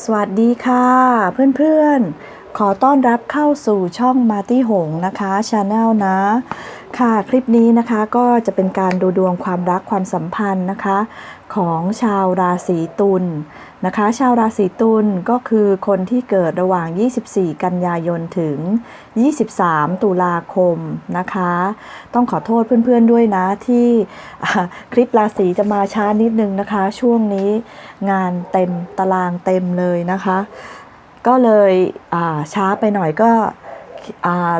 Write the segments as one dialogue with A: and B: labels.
A: สวัสดีค่ะ เพื่อนๆ ขอต้อนรับเข้าสู่ช่องมาตี้หงนะคะชาแนลนะ ค่ะคลิปนี้นะคะก็จะเป็นการดูดวงความรักความสัมพันธ์นะคะ ของชาวราศีตุลนะคะ ชาวราศีตุลก็คือคนที่เกิดระหว่าง 24 กันยายนถึง 23 ตุลาคมนะคะ ต้องขอโทษเพื่อนๆด้วยนะที่คลิปราศีจะมาช้านิดนึงนะคะ ช่วงนี้งานเต็มตารางเต็มเลยนะคะ ก็เลยช้าไปหน่อยก็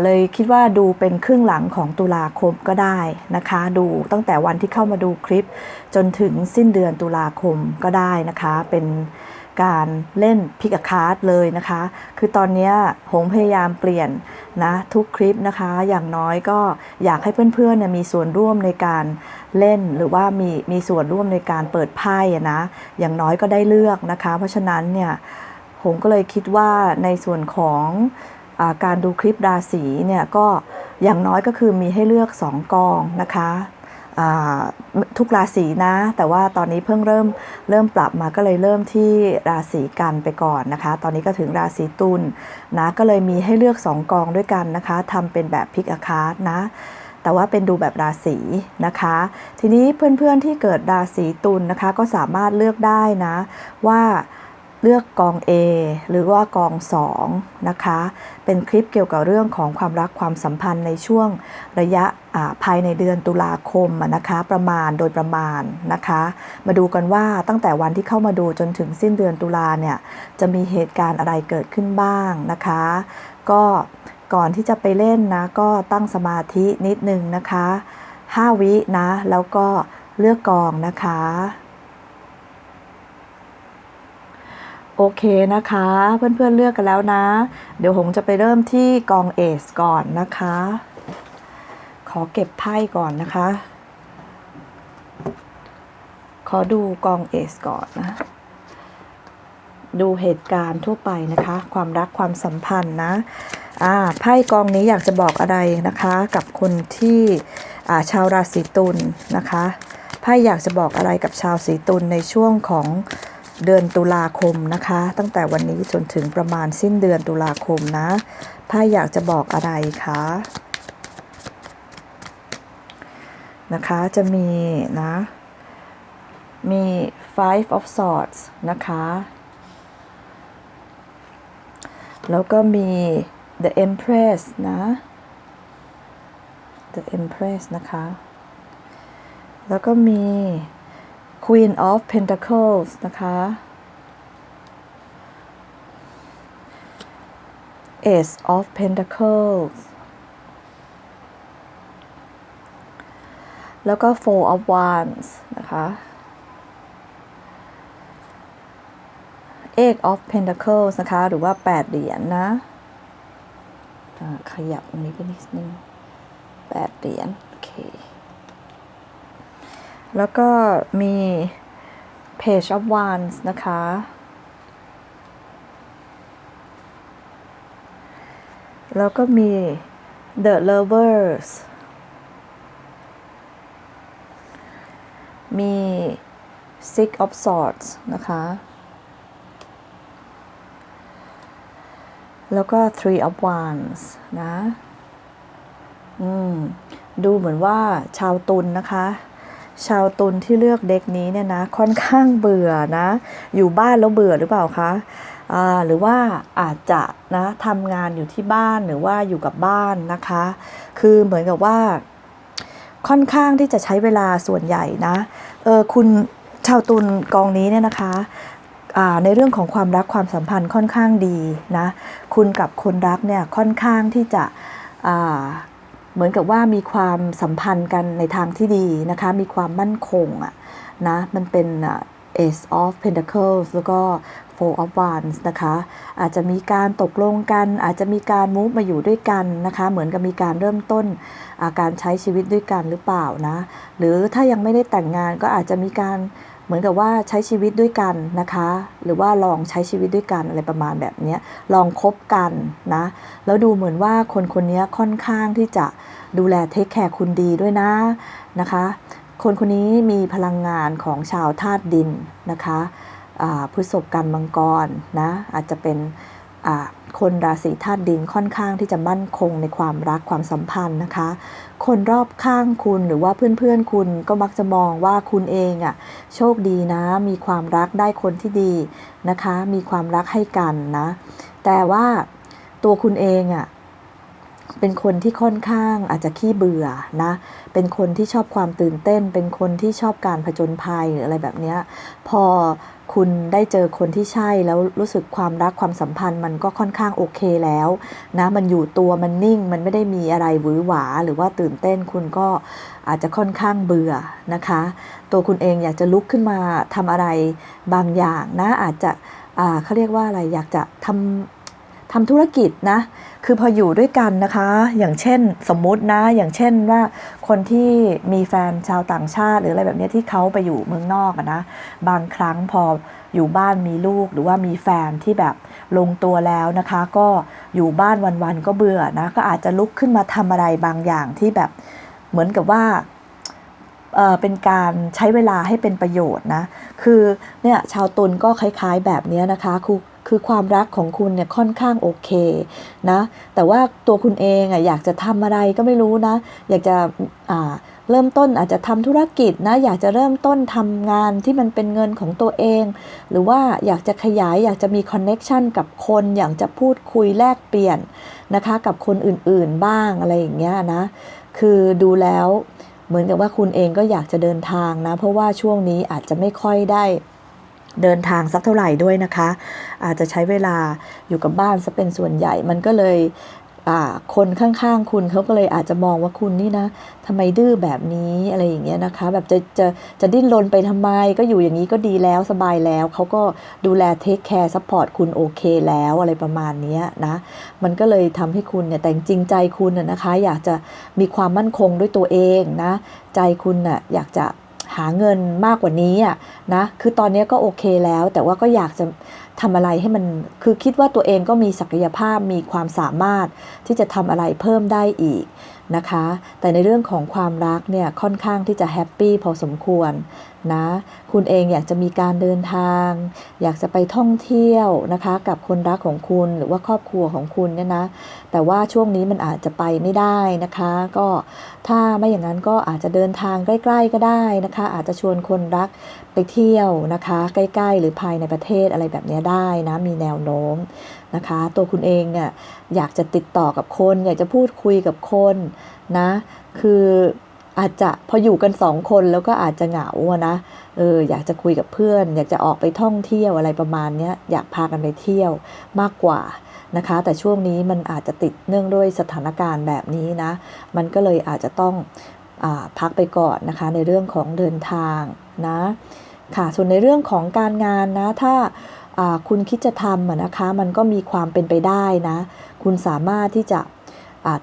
A: เลยคิดว่าดูเป็นครึ่งหลังของตุลาคมก็ได้นะคะ ดูตั้งแต่วันที่เข้ามาดูคลิป จนถึงสิ้นเดือนตุลาคมก็ได้นะคะ เป็นการเล่นพิกคาร์ดเลยนะคะ คือตอนนี้หงพยายามเปลี่ยนนะทุกคลิปนะคะ อย่างน้อยก็อยากให้เพื่อนๆเนี่ยมีส่วนร่วมในการเล่นหรือว่ามีมีส่วนร่วมในการเปิดไพ่นะ อย่างน้อยก็ได้เลือกนะคะ เพราะฉะนั้นเนี่ย ผมก็เลยคิดว่าในส่วนของอการดูคลิปราศีเนี่ยก็อย่างน้อยก็คือมีให้เลือก 2 กองนะคะทุกราศีนะ แต่ว่าตอนนี้เพิ่งเริ่มเริ่มปรับมาก็เลยเริ่มที่ราศีกันไปก่อนนะคะ ตอนนี้ก็ถึงราศีตุลนะก็เลยมีให้เลือก 2 กองด้วยกันนะคะทำเป็นแบบพิกอาคานะ แต่ว่าเป็นดูแบบราศีนะคะ ทีนี้เพื่อนๆที่เกิดราศีตุลนนะคะ ก็สามารถเลือกได้นะว่า เลือกกอง A หรือว่ากอง 2 นะคะ เป็นคลิปเกี่ยวกับเรื่องของความรักความสัมพันธ์ในช่วงระยะาภายในเดือนตุลาคมนะคะประมาณโดยประมาณนะคะ มาดูกันว่าตั้งแต่วันที่เข้ามาดูจนถึงสิ้นเดือนตุลาเนี่ยจะมีเหตุการณ์อะไรเกิดขึ้นบ้างนะคะ ก็ก่อนที่จะไปเล่นนะก็ตั้งสมาธินิดนึงนะคะ 5 วินะแล้วก็เลือกกองนะคะ โอเคนะคะ เพื่อนๆเลือกกันแล้วนะ เดี๋ยวหงจะไปเริ่มที่กองเอสก่อนนะคะ ขอเก็บไพ่ก่อนนะคะ ขอดูกองเอสก่อนนะดูเหตุการณ์ทั่วไปนะคะ ความรักความสัมพันธ์นะอ่าไพ่กองนี้อยากจะบอกอะไรนะคะ กับคนที่อ่าชาวราศีตุลนะคะไพ่อยากจะบอกอะไรกับชาวสีตุลในช่วงของ เดือนตุลาคมนะคะ ตั้งแต่วันนี้จนถึงประมาณสิ้นเดือนตุลาคมนะไพ่อยากจะบอกอะไรคะนะคะจะมีนะ มี five of swords นะคะ แล้วก็มี the empress นะ the empress นะคะ แล้วก็มี queen of pentacles นะคะ ace of pentacles แล้วก็ four of wands นะคะ eight of pentacles นะคะ หรือว่า 8 เหรียญนะอ่าขยับตรงนี้ไปนิดนึง 8 เหรียญ โอเค แล้วก็มี page of wands นะคะ แล้วก็มี the lovers มี six of swords นะคะ แล้วก็ three of wands นะ อืม ดูเหมือนว่าชาวตุลนนะคะ ชาวตุลที่เลือกเด็กนี้เนี่ยนะค่อนข้างเบื่อนะ อยู่บ้านแล้วเบื่อหรือเปล่าคะหรือว่าอาจจะนะทำงานอยู่ที่บ้านหรือว่าอยู่กับบ้านนะคะ คือเหมือนกับว่า ค่อนข้างที่จะใช้เวลาส่วนใหญ่นะเออคุณชาวตุลกองนี้เนี่ยนะคะในเรื่องของความรักความสัมพันธ์ค่อนข้างดีนะ คุณกับคนรักเนี่ยค่อนข้างที่จะ เหมือนกับว่ามีความสัมพันธ์กันในทางที่ดีนะคะ มีความมั่นคงอะนะ มันเป็นอะ Ace of Pentacles แล้วก็ Four of Wands นะคะ อาจจะมีการตกลงกัน อาจจะมีการมูฟมาอยู่ด้วยกันนะคะ เหมือนกับมีการเริ่มต้นาการใช้ชีวิตด้วยกันหรือเปล่านะ หรือถ้ายังไม่ได้แต่งงานก็อาจจะมีการ มือนกับว่าใช้ชีวิตด้วยกันนะคะ หรือว่าลองใช้ชีวิตด้วยกันอะไรประมาณแบบนี้ลองคบกันนะแล้วดูเหมือนว่าคนคนนี้ค่อนข้างที่จะดูแลเทคแคร์คุณดีด้วยนะนะคะ คนคนนี้มีพลังงานของชาวธาตุดินนะคะพฤษภกันมังกรนะอาจจะเป็นอ่า คนราศีธาตุดินค่อนข้างที่จะมั่นคงในความรักความสัมพันธ์นะคะ คนรอบข้างคุณหรือว่าเพื่อนๆคุณก็มักจะมองว่าคุณเองอะ่ะโชคดีนะ มีความรักได้คนที่ดีนะคะ มีความรักให้กันนะ แต่ว่าตัวคุณเองอะ่ะ เป็นคนที่ค่อนข้างอาจจะขี้เบื่อนะ เป็นคนที่ชอบความตื่นเต้น เป็นคนที่ชอบการผจญภัยหรืออะไรแบบนี้ พอคุณได้เจอคนที่ใช่แล้วรู้สึกความรักความสัมพันธ์มันก็ค่อนข้างโอเคแล้วนะมันอยู่ตัวมันนิ่งมันไม่ได้มีอะไรหวือหวา หรือว่าตื่นเต้นคุณก็อาจจะค่อนข้างเบื่อนะคะ ตัวคุณเองอยากจะลุกขึ้นมาทำอะไรบางอย่างนะอาจจะเขาเรียกว่าอะไรอยากจะทำทำธุรกิจนะ คือพออยู่ด้วยกันนะคะ อย่างเช่นสมมุตินะ อย่างเช่นว่าคนที่มีแฟนชาวต่างชาติ หรืออะไรแบบนี้ที่เขาไปอยู่เมืองนอกนะ บางครั้งพออยู่บ้านมีลูกหรือว่ามีแฟนที่แบบลงตัวแล้วนะคะ ก็อยู่บ้านวันๆก็เบื่อนะ ก็อาจจะลุกขึ้นมาทำอะไรบางอย่างที่แบบเหมือนกับว่าเเป็นการใช้เวลาให้เป็นประโยชน์นะ คือเนี่ยชาวตุลก็คล้ายๆแบบนี้นะคะคือ คือความรักของคุณเนี่ยค่อนข้างโอเคนะ แต่ว่าตัวคุณเองอะอยากจะทำอะไรก็ไม่รู้นะ อยากจะอ่าเริ่มต้นอาจจะทำธุรกิจนะ อยากจะเริ่มต้นทำงานที่มันเป็นเงินของตัวเอง หรือว่าอยากจะขยายอยากจะมีคอนเน็ชันกับคน อยากจะพูดคุยแลกเปลี่ยนนะคะ กับคนอื่นๆบ้างอะไรอย่างเงี้ยนะ คือดูแล้วเหมือนกับว่าคุณเองก็อยากจะเดินทางนะ เพราะว่าช่วงนี้อาจจะไม่ค่อยได้ เดินทางสักเท่าไหร่ด้วยนะคะ อาจจะใช้เวลาอยู่กับบ้านซะเป็นส่วนใหญ่มันก็เลยคนข้างๆ คุณเขาก็เลยอาจจะมองว่าคุณนี่นะทำไมดื้อแบบนี้อะไรอย่างเงี้ยนะคะ แบบจะจะจะดิ้นรนไปทำไมก็อยู่อย่างนี้ก็ดีแล้วสบายแล้วเขาก็ดูแลเทคแคร์ซัพพอร์ตคุณโอเคแล้วอะไรประมาณเนี้ยนะมันก็เลยทำให้คุณเนี่ยแต่จริงใจคุณน่ะนะคะ อยากจะมีความมั่นคงด้วยตัวเองนะ ใจคุณน่ะอยากจะ หาเงินมากกว่านี้อะนะ คือตอนนี้ก็โอเคแล้ว แต่ว่าก็อยากจะทำอะไรให้มัน คือคิดว่าตัวเองก็มีศักยภาพมีความสามารถที่จะทำอะไรเพิ่มได้อีก นะคะ แต่ในเรื่องของความรักเนี่ยค่อนข้างที่จะแฮปปี้พอสมควรนะ คุณเองอยากจะมีการเดินทาง อยากจะไปท่องเที่ยวนะคะ กับคนรักของคุณหรือว่าครอบครัวของคุณเนี่ยนะ แต่ว่าช่วงนี้มันอาจจะไปไม่ได้นะคะ ก็ถ้าไม่อย่างนั้นก็อาจจะเดินทางใกล้ ๆ ก็ได้นะคะ อาจจะชวนคนรักไปเที่ยวนะคะ ใกล้ ๆ หรือภายในประเทศอะไรแบบนี้ได้นะ มีแนวโน้ม นะคะ ตัวคุณเองเนี่ยอยากจะติดต่อกับคน อยากจะพูดคุยกับคนนะ คืออาจจะพออยู่กันสองคนแล้วก็อาจจะเหงานะเอออยากจะคุยกับเพื่อน อยากจะออกไปท่องเที่ยวอะไรประมาณนี้อยากพากันไปเที่ยวมากกว่านะคะ แต่ช่วงนี้มันอาจจะติดเนื่องด้วยสถานการณ์แบบนี้นะ มันก็เลยอาจจะต้องอพักไปก่อนนะคะ ในเรื่องของเดินทางนะค่ะส่วนในเรื่องของการงานนะถ้า คุณคิดจะทำนะคะ มันก็มีความเป็นไปได้นะ คุณสามารถที่จะ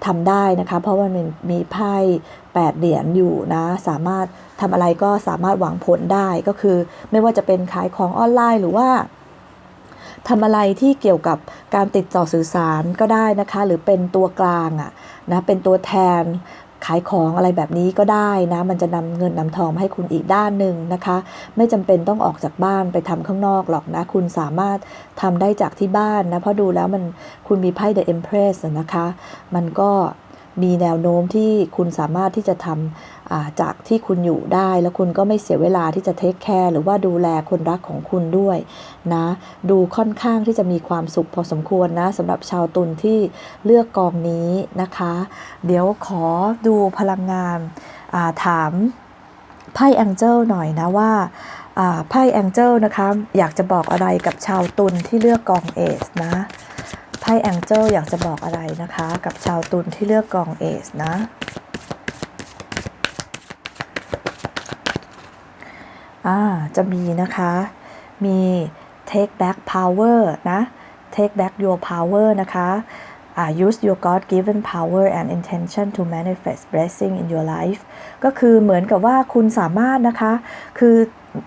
A: ทำได้นะคะ เพราะว่ามันมีไพ่8เหรียญอยู่นะ สามารถทำอะไรก็สามารถหวังผลได้ก็คือ ไม่ว่าจะเป็นขายของออนไลน์หรือว่าทำอะไรที่เกี่ยวกับการติดต่อสื่อสารก็ได้นะคะ หรือเป็นตัวกลางอะนะเป็นตัวแทนายของอะไรแบบนี้ก็ได้นะ มันจะนำเงินนำทองให้คุณอีกด้านหนึ่งนะคะ ไม่จำเป็นต้องออกจากบ้านไปทำข้างนอกหรอกนะ คุณสามารถทำได้จากที่บ้านนะ เพราะดูแล้วมันคุณมีไพ่ The Empress นะคะ มันก็มีแนวโน้มที่คุณสามารถที่จะทำ จากที่คุณอยู่ได้ แล้วคุณก็ไม่เสียเวลาที่จะเทคแคร์หรือว่าดูแลคนรักของคุณด้วยนะดูค่อนข้างที่จะมีความสุขพอสมควรนะสำหรับชาวตุลที่เลือกกองนี้นะคะ เดี๋ยวขอดูพลังงานาถามไพ่แองเจิลหน่อยนะว่าไพ่แองเจิลนะคะอยากจะบอกอะไรกับชาวตุลที่เลือกกองเอสนะไพ่แองเจิลอยากจะบอกอะไรนะคะ กับชาวตุลที่เลือกกองเอสนะ อ่าจะมีนะคะ มี take back power นะ take back your power นะคะ uh, use your God given power and intention to manifest blessing in your life ก็คือเหมือนกับว่าคุณสามารถนะคะ คือ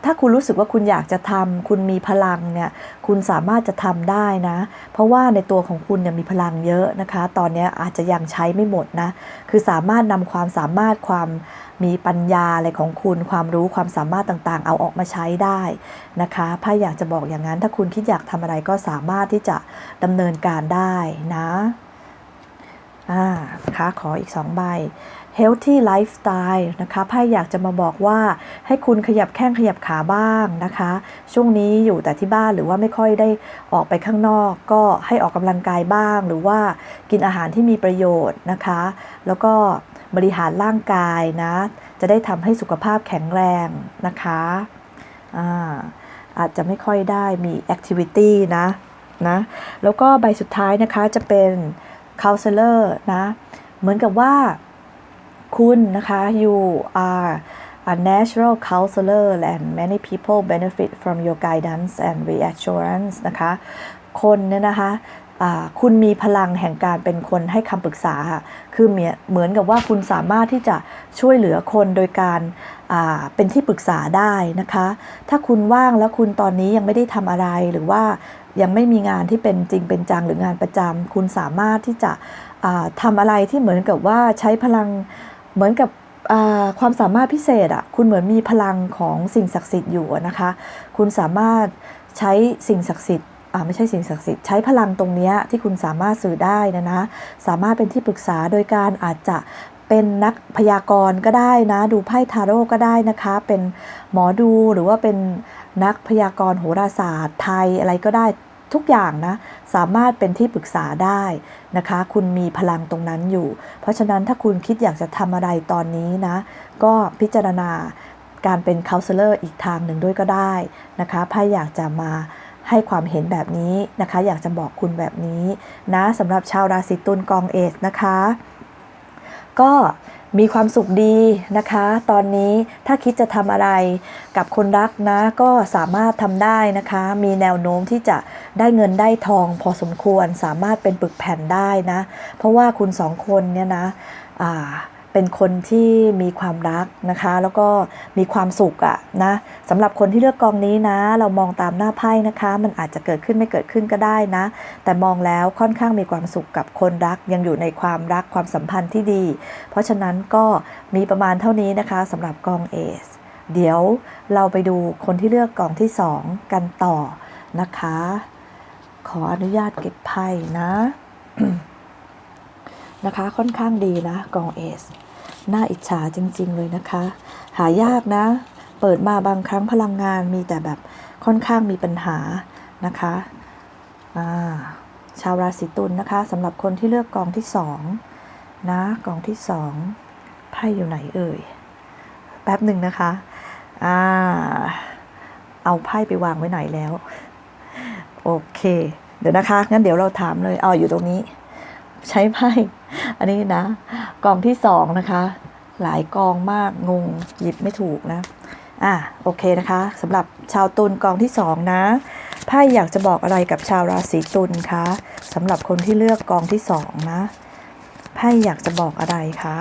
A: ถ้าคุณรู้สึกว่าคุณอยากจะทำคุณมีพลังเนี่ยคุณสามารถจะทำได้นะ เพราะว่าในตัวของคุณเนี่ยมีพลังเยอะนะคะ ตอนนี้อาจจะยังใช้ไม่หมดนะ คือสามารถนำความสามารถความมีปัญญาอะไรของคุณ ความรู้ความสามารถต่างๆ เอาออกมาใช้ได้นะคะไพ่อยากจะบอกอย่างนั้น ถ้าคุณคิดอยากทำอะไรก็สามารถที่จะดำเนินการได้นะอ่าคะขออีกสองใบ healthy lifestyle นะคะไพ่อยากจะมาบอกว่าให้คุณขยับแข้งขยับขาบ้างนะคะ ช่วงนี้อยู่แต่ที่บ้านหรือว่าไม่ค่อยได้ออกไปข้างนอก ก็ให้ออกกำลังกายบ้าง หรือว่ากินอาหารที่มีประโยชน์นะคะ แล้วก็บริหารร่างกายนะ จะได้ทำให้สุขภาพแข็งแรงนะคะอ่าอาจจะไม่ค่อยได้มี activity นะนะแล้วก็ใบสุดท้ายนะคะจะเป็น counselor นะ เหมือนกับว่า คุณนะคะ you are a natural counselor and many people benefit from your guidance and reassurance นะคะ คนเนี่ยนะคะคุณมีพลังแห่งการเป็นคนให้คำปรึกษา คือเหมือนเหมือนกับว่าคุณสามารถที่จะช่วยเหลือคนโดยการาเป็นที่ปรึกษาได้นะคะ ถ้าคุณว่างแล้วคุณตอนนี้ยังไม่ได้ทำอะไรหรือว่ายังไม่มีงานที่เป็นจริงเป็นจังหรืองานประจำคุณสามารถที่จะทำอะไรที่เหมือนกับว่าใช้พลัง เหมือนกับอ่าความสามารถพิเศษอะ่ะคุณเหมือนมีพลังของสิ่งศักดิ์สิทธิ์อยู่นะคะ คุณสามารถใช้สิ่งศักดิ์สิทธิ์อ่าไม่ใช่สิ่งศักดิ์สิทธิ์ใช้พลังตรงนี้ที่คุณสามารถสื่อได้นะนะ สามารถเป็นที่ปรึกษาโดยการอาจจะเป็นนักพยากรณ์ก็ได้นะ ดูไพ่ทาโร่ก็ได้นะคะ เป็นหมอดูหรือว่าเป็นนักพยากรณ์โหราศาสตร์ไทยอะไรก็ได้ ทุกอย่างนะ สามารถเป็นที่ปรึกษาได้นะคะ คุณมีพลังตรงนั้นอยู่ เพราะฉะนั้นถ้าคุณคิดอยากจะทำอะไรตอนนี้นะ ก็พิจารณาการเป็น c o u n s e l o r อีกทางหนึ่งด้วยก็ได้นะคะไพ่อยากจะมาให้ความเห็นแบบนี้นะคะ อยากจะบอกคุณแบบนี้นะสำหรับชาวราศีตุลกองเอสนะคะ ก็ มีความสุขดีนะคะ ตอนนี้ถ้าคิดจะทำอะไรกับคนรักนะก็สามารถทำได้นะคะ มีแนวโน้มที่จะได้เงินได้ทองพอสมควรสามารถเป็นปึกแผ่นได้นะ เพราะว่าคุณสองคนเนี่ยนะอ่า เป็นคนที่มีความรักนะคะ แล้วก็มีความสุขอะนะสำหรับคนที่เลือกกองนี้นะ เรามองตามหน้าไพ่นะคะ มันอาจจะเกิดขึ้นไม่เกิดขึ้นก็ได้นะ แต่มองแล้วค่อนข้างมีความสุขกับคนรัก ยังอยู่ในความรักความสัมพันธ์ที่ดี เพราะฉะนั้นก็มีประมาณเท่านี้นะคะสำหรับกองเอสเดี๋ยวเราไปดูคนที่เลือกกองที่2กันต่อนะคะ ขออนุญาตเก็บไพ่นะ นะคะ ค่อนข้างดีนะกองเอสน่าอิจฉาจริง ๆ เลยนะคะ หายากนะ เปิดมาบางครั้งพลังงานมีแต่แบบค่อนข้างมีปัญหานะคะาชาวราศีตุลนนะคะสำหรับคนที่เลือกกองที่สองนะกองที่สองไพ่อยู่ไหนเอ่ย แป๊บหนึ่งนะคะอ่าเอาไพ่ไปวางไว้ไหนแล้ว โอเค เดี๋ยวนะคะงั้นเดี๋ยวเราถามเลยอ๋ออยู่ตรงนี้ ใช้ไพ่ อันนี้นะ กองที่สองนะคะ หลายกองมากงงหยิบไม่ถูกนะ อะโอเคนะคะสำหรับชาวตุลกองที่สองนะไพ่อยากจะบอกอะไรกับชาวราศีตุลคะสำหรับคนที่เลือกกองที่สองนะไพ่อยากจะบอกอะไรคะ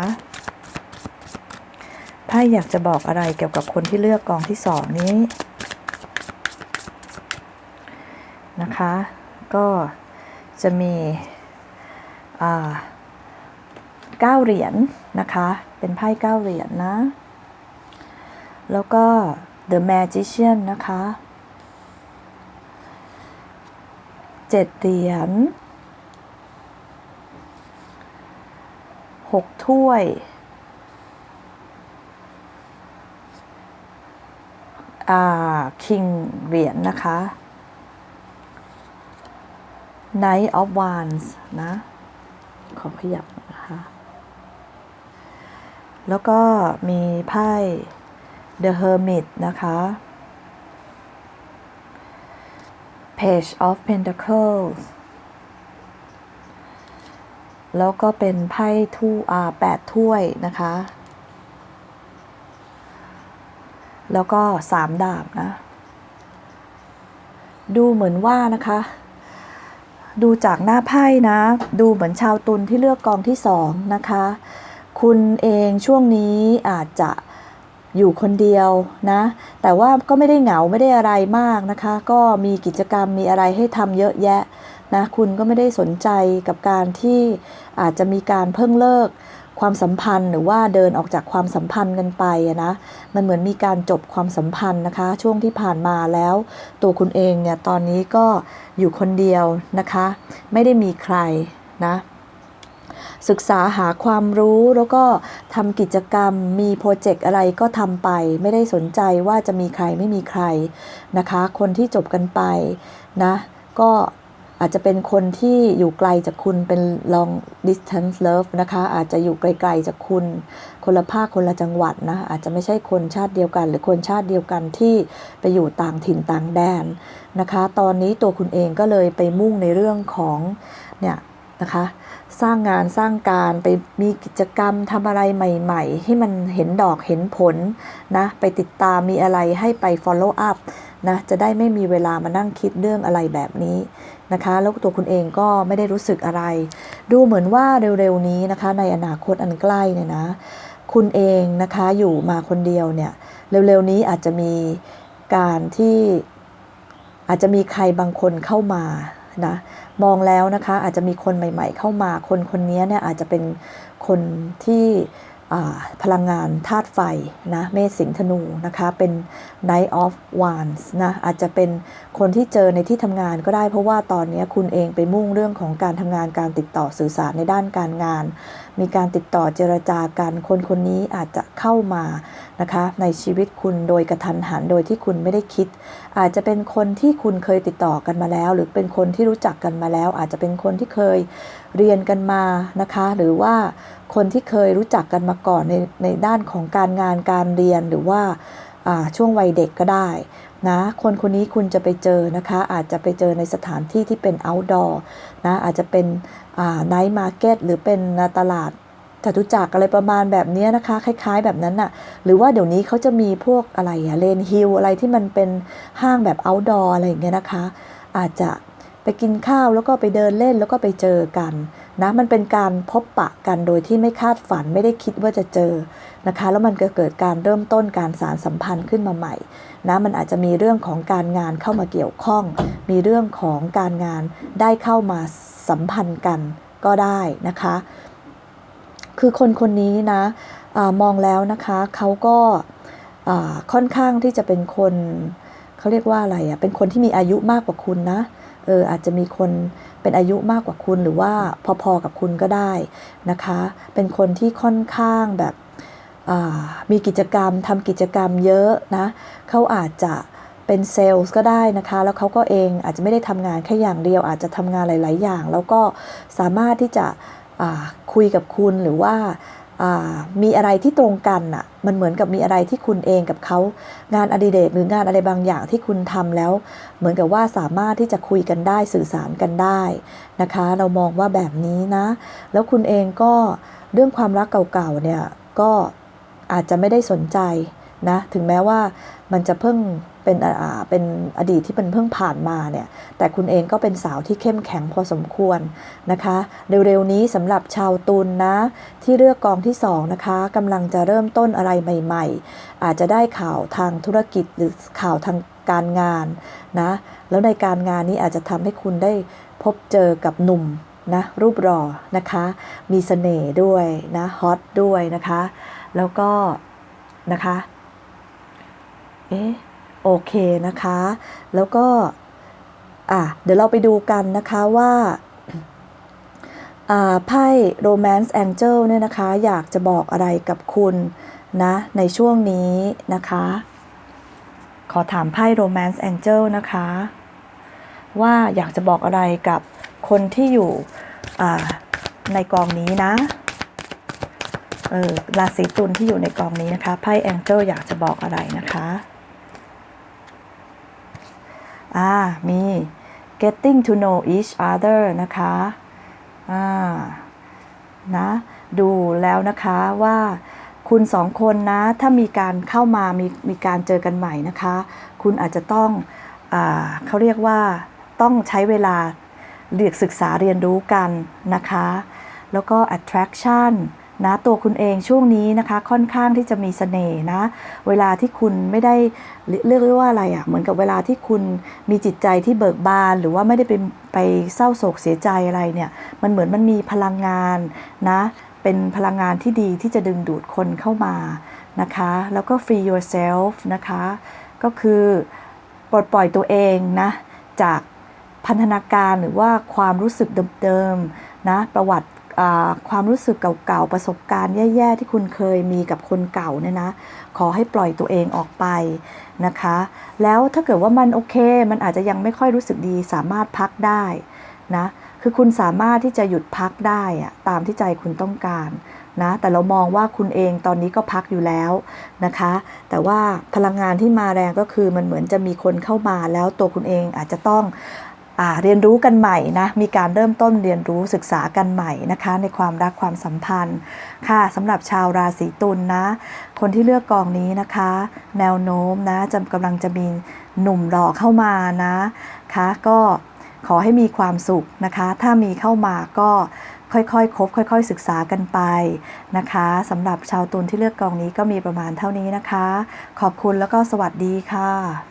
A: ไพ่อยากจะบอกอะไรเกี่ยวกับคนที่เลือกกองที่สองนี้นะคะ ก็จะมีอ่า เก้าเหรียญนะคะ เป็นไพ่เก้าเหรียญนะ แล้วก็ The Magician นะคะเจ็ดเหรียญหกถ้วยอ่า King เหรียญนะคะ Knight of Wands นะ ขอขยับน แล้วก็มีไพ่ The Hermit นะคะ Page of Pentacles แล้วก็เป็นไพ่ทู่อาแปดถ้วยนะคะ แล้วก็สามดาบนะ ดูเหมือนว่านะคะ ดูจากหน้าไพ่นะ ดูเหมือนชาวตุลที่เลือกกองที่สองนะคะ คุณเองช่วงนี้อาจจะอยู่คนเดียวนะ แต่ว่าก็ไม่ได้เหงาไม่ได้อะไรมากนะคะ ก็มีกิจกรรมมีอะไรให้ทำเยอะแยะนะ คุณก็ไม่ได้สนใจกับการที่อาจจะมีการเพิ่งเลิกความสัมพันธ์หรือว่าเดินออกจากความสัมพันธ์กันไปนะ มันเหมือนมีการจบความสัมพันธ์นะคะ ช่วงที่ผ่านมาแล้ว ตัวคุณเองเนี่ยตอนนี้ก็อยู่คนเดียวนะคะ ไม่ได้มีใครนะ ศึกษาหาความรู้แล้วก็ทำกิจกรรมมีโปรเจกต์อะไรก็ทำไป ไม่ได้สนใจว่าจะมีใครไม่มีใครนะคะ คนที่จบกันไปนะก็อาจจะเป็นคนที่อยู่ไกลจากคุณเป็น long distance love นะคะ อาจจะอยู่ไกลๆจากคุณ คนละภาคคนละจังหวัดนะ อาจจะไม่ใช่คนชาติเดียวกัน หรือคนชาติเดียวกันที่ไปอยู่ต่างถิ่นต่างแดนนะคะ ตอนนี้ตัวคุณเองก็เลยไปมุ่งในเรื่องของเนี่ยนะคะ สร้างงานสร้างการไปมีกิจกรรมทำอะไรใหม่ๆ ให้มันเห็นดอกเห็นผลนะไปติดตามมีอะไรให้ไป follow up นะจะได้ไม่มีเวลามานั่งคิดเรื่องอะไรแบบนี้นะคะแล้วตัวคุณเองก็ไม่ได้รู้สึกอะไร ดูเหมือนว่าเร็วๆนี้นะคะ ในอนาคตอันใกล้เนี่ยนะ คุณเองนะคะอยู่มาคนเดียวเนี่ยเร็วๆนี้อาจจะมีการที่อาจจะมีใครบางคนเข้ามานะ มองแล้วนะคะอาจจะมีคนใหม่ ๆ เข้ามา คนคนนี้เนี่ยอาจจะเป็นคนที่พลังงานธาตุไฟนะเมษสิงห์ธนูนะคะเป็น Knight of Wands นะอาจจะเป็นคนที่เจอในที่ทำงานก็ได้ เพราะว่าตอนนี้คุณเองไปมุ่งเรื่องของการทำงานการติดต่อสื่อสารในด้านการงาน มีการติดต่อเจรจากันคนคนนี้อาจจะเข้ามา นะคะในชีวิตคุณโดยกระทันหันโดยที่คุณไม่ได้คิด อาจจะเป็นคนที่คุณเคยติดต่อกันมาแล้ว หรือเป็นคนที่รู้จักกันมาแล้ว อาจจะเป็นคนที่เคยเรียนกันมานะคะ หรือว่าคนที่เคยรู้จักกันมาก่อนในในด้านของการงานการเรียนหรือว่าช่วงวัยเด็กก็ได้นะคนคนนี้คุณจะไปเจอนะคะ อาจจะไปเจอในสถานที่ที่เป็น outdoor นะอาจจะเป็นไนท์มาร์เก็ตหรือเป็นตลาด จตุจักรอะไรประมาณแบบนี้นะคะ คล้าย ๆ แบบนั้นน่ะ หรือว่าเดี๋ยวนี้เขาจะมีพวกอะไรอะเลนฮิลอะไรที่มันเป็นห้างแบบ outdoor อะไรอย่างเงี้ยนะคะ อาจจะไปกินข้าวแล้วก็ไปเดินเล่นแล้วก็ไปเจอกันนะมันเป็นการพบปะกันโดยที่ไม่คาดฝันไม่ได้คิดว่าจะเจอนะคะ แล้วมันก็เกิดการเริ่มต้นการสารสัมพันธ์ขึ้นมาใหม่นะมันอาจจะมีเรื่องของการงานเข้ามาเกี่ยวข้อง มีเรื่องของการงานได้เข้ามาสัมพันธ์กันก็ได้นะคะ คือคนคนนี้นะอมองแล้วนะคะเขาก็ค่อนข้างที่จะเป็นคนเขาเรียกว่าอะไรอะ่ะเป็นคนที่มีอายุมากกว่าคุณนะเอออาจจะมีคนเป็นอายุมากกว่าคุณหรือว่าพอๆกับคุณก็ได้นะคะ เป็นคนที่ค่อนข้างแบบมีกิจกรรมทำกิจกรรมเยอะนะเขาอาจจะเป็นเซลล์ก็ได้นะคะ แล้วเขาก็เองอาจจะไม่ได้ทำงานแค่อย่างเดียว อาจจะทำงานหลาย ๆ อย่าง แล้วก็สามารถที่จะ คุยกับคุณหรือว่ามีอะไรที่ตรงกันอะมันเหมือนกับมีอะไรที่คุณเองกับเขางานอดิเรกหรืองานอะไรบางอย่างที่คุณทำแล้ว เหมือนกับว่าสามารถที่จะคุยกันได้สื่อสารกันได้นะคะ เรามองว่าแบบนี้นะ แล้วคุณเองก็เรื่องความรักเก่าๆเนี่ยก็อาจจะไม่ได้สนใจนะถึงแม้ว่ามันจะเพิ่ง เป็นอ่าเป็นอดีตที่เป็นเพิ่งผ่านมาเนี่ย แต่คุณเองก็เป็นสาวที่เข้มแข็งพอสมควรนะคะ เร็วๆนี้สำหรับชาวตุลนนะที่เลือกกองที่2นะคะกำลังจะเริ่มต้นอะไรใหม่ ๆ อาจจะได้ข่าวทางธุรกิจหรือข่าวทางการงานนะ แล้วในการงานนี้อาจจะทำให้คุณได้พบเจอกับหนุ่มนะรูปรอนะคะ มีสเสน่ห์ด้วยนะฮอตด้วยนะคะ แล้วก็นะคะ เอ๊ะ โอเคนะคะ แล้วก็อะเดี๋ยวเราไปดูกันนะคะว่าไพ่ Romance Angel เนี่ยนะคะ อยากจะบอกอะไรกับคุณนะ ในช่วงนี้นะคะ ขอถามไพ่ Romance Angel นะคะ ว่าอยากจะบอกอะไรกับคนที่อยู่ในกองนี้นะเออราศีตุลที่อยู่ในกองนี้นะคะไพ่ Angel อยากจะบอกอะไรนะคะ อ่ามี getting to know each other นะคะอ่านะดูแล้วนะคะว่าคุณสองคนนะถ้ามีการเข้ามามีมีการเจอกันใหม่นะคะ คุณอาจจะต้องอ่าเขาเรียกว่าต้องใช้เวลาเรียกศึกษาเรียนรู้กันนะคะ แล้วก็ attraction นะตัวคุณเองช่วงนี้นะคะค่อนข้างที่จะมีเสน่ห์นะเวลาที่คุณไม่ได้เรียกว่าอะไรอะ่ะเหมือนกับเวลาที่คุณมีจิตใจที่เบิกบาน หรือว่าไม่ได้ไปไปเศร้าโศกเสียใจอะไรเนี่ยมันเหมือนมันมีพลังงานนะเป็นพลังงานที่ดีที่จะดึงดูดคนเข้ามานะคะ แล้วก็ free yourself นะคะ ก็คือปลดปล่อยตัวเองนะ จากพันธนาการหรือว่าความรู้สึกเดิมๆนะประวัติ ความรู้สึกเก่าๆ ประสบการณ์แย่ๆ ที่คุณเคยมีกับคนเก่าเนี่ยนะ ขอให้ปล่อยตัวเองออกไปนะคะ แล้วถ้าเกิดว่ามันโอเค มันอาจจะยังไม่ค่อยรู้สึกดี สามารถพักได้นะ คือคุณสามารถที่จะหยุดพักได้อะตามที่ใจคุณต้องการนะ แต่เรามองว่าคุณเองตอนนี้ก็พักอยู่แล้วนะคะ แต่ว่าพลังงานที่มาแรงก็คือมันเหมือนจะมีคนเข้ามาแล้วตัวคุณเองอาจจะต้อง เรียนรู้กันใหม่นะ มีการเริ่มต้นเรียนรู้ศึกษากันใหม่นะคะ ในความรักความสัมพันธ์ ค่ะสำหรับชาวราศีตุลนะ คนที่เลือกกองนี้นะคะ แนวโน้มนะจะกำลังจะมีหนุ่มหล่อเข้ามานะคะ ก็ขอให้มีความสุขนะคะ ถ้ามีเข้ามาก็ค่อยๆคบค่อย ๆ ศึกษากันไปนะคะสำหรับชาวตุลที่เลือกกองนี้ก็มีประมาณเท่านี้นะคะ ขอบคุณแล้วก็สวัสดีค่ะ